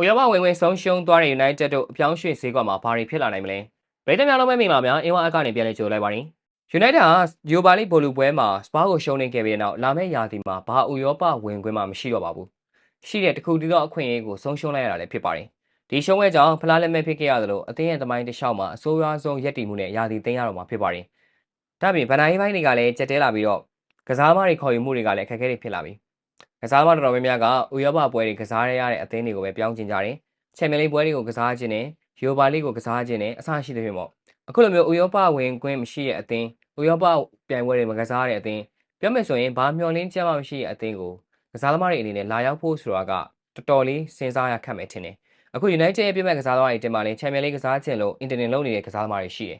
ဥရောပဝင်ဝင်ဆုံးရှုံးသွားတဲ့ United တို့အပြောင်းရွှေ့ဈေးကွက်မှာဘာတွေဖြစ်လာနိုင်မလဲ။ပြည်သူများလုံးပဲမိင်္ဂလာများအင်းဝအကနေပြန်လည်ကြိုလိုက်ပါရင် United ဟာ Europa League ဘောလုံးပွဲမှာ Spurs ကိုရှုံးနေခဲ့ပြီးတဲ့နောက်လာမယ့်ရာသီမှာဘာဥရောပဝင်ခွင့်မှမရှိတော့ပါဘူး။ရှိတဲ့တခုတည်းသောအခွင့်အရေးကိုဆုံးရှုံးလိုက်ရတာလည်းဖြစ်ပါတယ်။ဒီရှုံးပွဲကြောင့်ဖလားလက်မဲ့ဖြစ်ခဲ့ရသလိုအသင်းရဲ့သမိုင်းတစ်လျှောက်မှာအဆိုးရွားဆုံးရက်တည်မှုနဲ့ရာသီသိမ်းရတော့မှာဖြစ်ပါတယ်။ဒါ့အပြင်ဗန်နိုင်ပိုင်းတွေကလည်းကြက်တဲလာပြီးတော့ကစားသမားတွေခေါ်ယူမှုတွေကလည်းအခက်အခဲတွေဖြစ်လာပြီ။ ကစားသမားတော်တော်များများကဥရောပပွဲတွေကစားရတဲ့အသင်းတွေကိုပဲပြောင်းကျင်ကြတယ်။ချန်ပီယံလိပွဲတွေကိုကစားခြင်းနဲ့ယူရိုပါလိကိုကစားခြင်းနဲ့အဆရှိသဖြင့်ပေါ့အခုလိုမျိုးဥရောပဝင်ခွင့်မရှိတဲ့အသင်းဥရောပပြိုင်ပွဲတွေမကစားတဲ့အသင်းပြောမယ်ဆိုရင်ဘာမျှော်လင့်ချက်မှမရှိတဲ့အသင်းကိုကစားသမားတွေအနေနဲ့လာရောက်ဖို့ဆိုတာကတော်တော်လေးစဉ်းစားရခက်မယ်ထင်တယ်အခု United ရဲ့ပြည့်မဲ့ကစားသမားတွေတင်ပါလဲချန်ပီယံလိကစားခြင်းလို့ internet လုပ်နေတဲ့ကစားသမားတွေရှိတယ်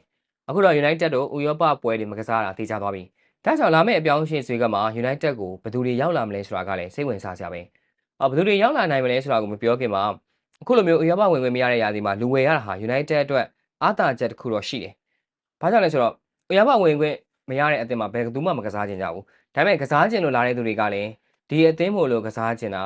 အခုတော့ United တို့ဥရောပပွဲတွေမကစားတာသိကြသွားပြီ ဒါကြောင့်လာမယ့်အပြောင်းအရွှေ့ဆွေးကမှာ United ကိုဘယ်သူတွေရောက်လာမလဲဆိုတာကလည်းစိတ်ဝင်စားစရာပဲအော်ဘယ်သူတွေရောက်လာနိုင်မလဲဆိုတာကိုမပြောခင်မှာအခုလိုမျိုးဥရောပဝင်ဝင်မရတဲ့ရာသီမှာလူဝယ်ရတာဟာ United အတွက်အားသာချက်တစ်ခုတော့ရှိတယ်။ဘာကြောင့်လဲဆိုတော့ဥရောပဝင်ခွင့်မရတဲ့အသင်းမှာဘယ်သူမှမကစားချင်ကြဘူး။ဒါပေမဲ့ကစားချင်လို့လာတဲ့သူတွေကလည်းဒီအသင်းမို့လို့ကစားချင်တာ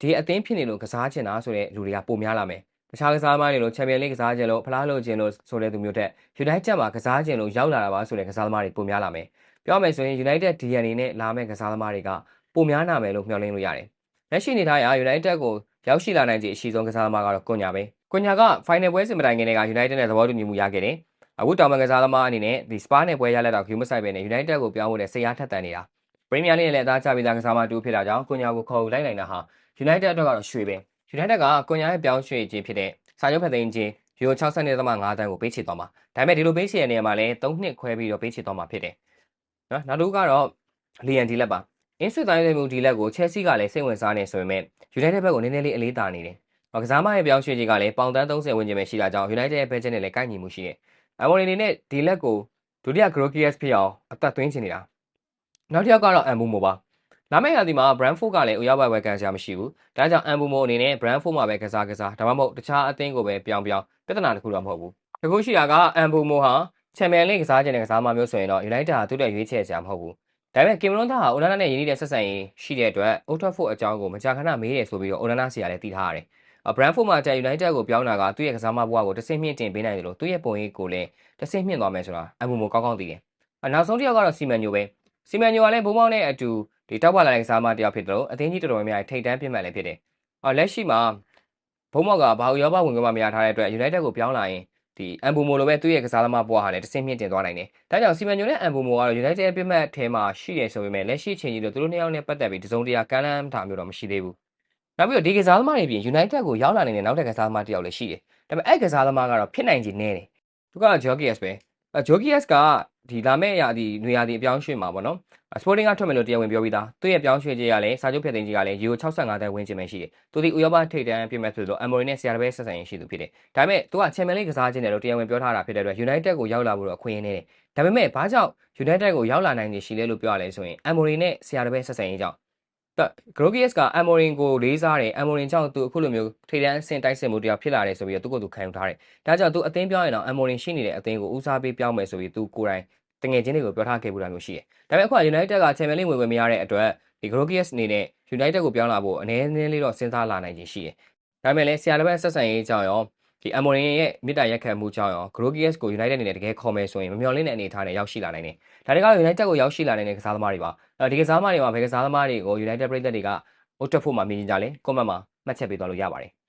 ဒီအသင်းဖြစ်နေလို့ကစားချင်တာဆိုတဲ့လူတွေကပိုများလာမယ်။တခြားကစားသမားတွေလို့ချန်ပီယံလိကစားချင်လို့ဖလားလို့ချင်လို့ဆိုတဲ့သူမျိုးတက် United မှာကစားချင်လို့ရောက်လာတာပါဆိုတဲ့ကစားသမားတွေပိုများလာမယ်။ ပြောမယ်ဆိုရင် United DNA နဲ့လာမယ့်ကစားသမားတွေကပိုများနာမယ်လို့မျှော်လင့်လို့ရတယ်။လက်ရှိအနေထားအရ United ကိုရောက်ရှိလာနိုင်ခြေအရှိဆုံးကစားသမားကတော့ကွန်ညာပဲကွန်ညာက final ပွဲစဉ်မတိုင်ခင်တည်းက United နဲ့သဘောတူညီမှုရခဲ့တယ်အခုတောင်ပန်ကစားသမားအနေနဲ့ဒီ Spa နဲ့ပွဲရလက်တော့ Q မဆိုင်ပဲနဲ့ United ကိုပြောင်းဖို့လည်းစိတ်အားထက်သန်နေတာ Premier League နဲ့လည်းအသားချပြီးသားကစားသမားတူဖြစ်တာကြောင့်ကွန်ညာကိုခေါ်ယူလိုက်နိုင်တာဟာ United အတွက်ကတော့ရွှေပဲ United ကကွန်ညာရဲ့ပြောင်းရွှေ့ခြင်းဖြစ်တဲ့စာချုပ်ဖက်သိမ်းခြင်းယူရို60နဲ့သမ5တန်းကိုပေးချေသွားမှာဒါပေမဲ့ဒီလိုပေးချေတဲ့နေရာမှာလည်း3နှစ်ခွဲပြီးတော့ပေးချေသွားမှာဖြစ်တယ် နော်နောက်တစ်ခုကတော့လီယန်ဒီလက်ပါအင်းဆွေတိုင်းတဲ့မူဒီလက်ကို Chelsea ကလည်းစိတ်ဝင်စားနေဆိုပေမဲ့ United ဘက်ကိုနည်းနည်းလေးအလေးတာနေတယ်။ကစားမရဲ့ပြောင်းရွှေ့ခြင်းကလည်းပေါင်တန်း30ဝန်းကျင်ပဲရှိတာကြောင့် United ရဲ့ဘက်ချက်နဲ့လည်းကိုက်ညီမှုရှိတယ်။အမော်ရီနေနဲ့ဒီလက်ကိုဒုတိယ Grokias ဖြစ်အောင်အသက်သွင်းချင်နေတာ။နောက်တစ်ယောက်ကတော့အမ်ဘူမိုပါ။လာမယ့်ရာသီမှာ Brentford ကလည်းဥရောပဘက်ကန်စရာမရှိဘူး။ဒါကြောင့်အမ်ဘူမိုအနေနဲ့ Brentford မှာပဲကစားကစားဒါမှမဟုတ်တခြားအသင်းကိုပဲပြောင်းပြောင်းပြဿနာတခုတော့မဟုတ်ဘူး။တခုရှိတာကအမ်ဘူမိုဟာ ချန်ပီယံလိကစားခြင်းနဲ့ကစားမှမျိုးဆိုရင်တော့ United ဟာသူ့ရဲ့ရွေးချယ်စရာမဟုတ်ဘူး။ဒါပေမဲ့ကင်မရွန်သားဟာအိုနာနာနဲ့ယင်းနေတဲ့ဆက်ဆံရေးရှိတဲ့အတွက် Old Trafford အကြောင်းကိုမကြာခဏမေးရဆိုပြီးတော့အိုနာနာစီကလည်းတည်ထားရတယ်။ Brentford မှာကျန် United ကိုပြောင်းတာကသူ့ရဲ့ကစားမဘဝကိုတစ်ဆင့်မြင့်တင်ပေးနိုင်တယ်လို့သူ့ရဲ့ပုံရိပ်ကိုလည်းတစ်ဆင့်မြင့်သွားမယ်ဆိုတာအမှုမကောင်းကောင်းသိတယ်။နောက်ဆုံးတစ်ယောက်ကတော့စီမန်ညိုပဲ။စီမန်ညိုကလည်းဘုံမောင်းနဲ့အတူဒီတောက်ပါလာတဲ့ကစားမတစ်ယောက်ဖြစ်တယ်လို့အသင်းကြီးတော်တော်များများထိတ်တန်းပြစ်မှတ်လည်းဖြစ်တယ်။အော်လက်ရှိမှာဘုံမောက်ကဘာရောဘဝင်ကမှမရထားတဲ့အတွက် United ကိုပြောင်းလာရင် ဒီအမ်ဘူမိုလိုပဲသူ့ရဲ့ကစားသမားဘဝဟာလည်းတစ်ဆင့်မြင့်တင်သွားနိုင်တယ်။ဒါကြောင့်စီမန်ညိုနဲ့အမ်ဘူမိုကတော့ United ပြစ်မှတ်ထဲမှာရှိတယ်ဆိုပေမဲ့လက်ရှိချိန်ကြီးလို့သူတို့နှစ်ယောက်နဲ့ပတ်သက်ပြီးတစုံတရာကမ်းလှမ်းတာမျိုးတော့မရှိသေးဘူး။နောက်ပြီးတော့ဒီကစားသမားတွေပြင် United ကိုရောက်လာနေတဲ့နောက်ထပ်ကစားသမားတစ်ယောက်လည်းရှိတယ်။ဒါပေမဲ့အဲ့ကစားသမားကတော့ဖြစ်နိုင်ခြေနည်းတယ်။သူက Jorgias ပဲ။ အဲ Jorgias ကဒီလာမယ့်ရာဒီနွေရာသီအပြောင်းရွှေ့မှာပေါ့နော်။ Sporting ကထွက်မယ်လို့တရားဝင်ပြောပြီးသား။သူ့ရဲ့ပြောင်းရွှေ့ခြင်းကလည်းစာချုပ်ဖြတ်သိမ်းခြင်းကလည်း Euro 65တန်းဝန်းကျင်ပဲရှိတယ်။သူဒီဥရောပထိပ်တန်းပြည့်မဲ့ဆိုလို့ Amorim နဲ့ CR ပဲဆက်ဆံရေးရှိသူဖြစ်တယ်။ဒါပေမဲ့သူက Champions League ကစားခြင်းတယ်လို့တရားဝင်ပြောထားတာဖြစ်တဲ့အတွက် United ကိုရောက်လာဖို့တော့အခွင့်အရေးနေတယ်။ဒါပေမဲ့ဘာကြောင့် United ကိုရောက်လာနိုင်နေရှိလဲလို့ပြောရလဲဆိုရင် Amorim နဲ့ CR ပဲဆက်ဆံရေးကြောင့် Grogius က Amorim ကိုလေးစားတယ် Amorim ကြောင့်သူအခုလိုမျိုးထိပ်တန်းအဆင့်တိုက်စစ်မှုတရားဖြစ်လာတယ်ဆိုပြီးတော့သူ့ကိုယ်သူခံယူထားတယ်။ဒါကြောင့်သူအသင်းပြောင်းရင်တော့ Amorim ရှိနေတဲ့အသင်းကိုဦးစားပေးပြောင်းမယ်ဆိုပြီးသူကိုယ်တိုင်တငယ်ချင်းတွေကိုပြောထားခဲ့ဘူးတာမျိုးရှိတယ်။ဒါပေမဲ့အခုက United က Champions League ဝင်ဝင်မရတဲ့အတွက်ဒီ Grogius အနေနဲ့ United ကိုပြောင်းလာဖို့အနေနဲ့လေးတော့စဉ်းစားလာနိုင်ခြင်းရှိတယ်။ဒါပေမဲ့လည်းဆရာလည်းပဲဆက်ဆံရေးကြောင့်ရော ဒီ Amorim ရဲ့မြေတားရက်ခတ်မှုကြောင့်ရော Grogius ကို United အနေနဲ့တကယ်ခေါ်မယ်ဆိုရင်မမျှော်လင့်တဲ့အနေအထားနဲ့ရောက်ရှိလာနိုင်တယ်။ဒါတွေက United ကိုရောက်ရှိလာနိုင်တဲ့ကစားသမားတွေပါ။အဲဒီကစားသမားတွေမှာဘယ်ကစားသမားတွေကို United ပြည်သက်တွေက Old Trafford မှာမြင်ကြလဲ comment မှာမှတ်ချက်ပေးသွားလို့ရပါတယ်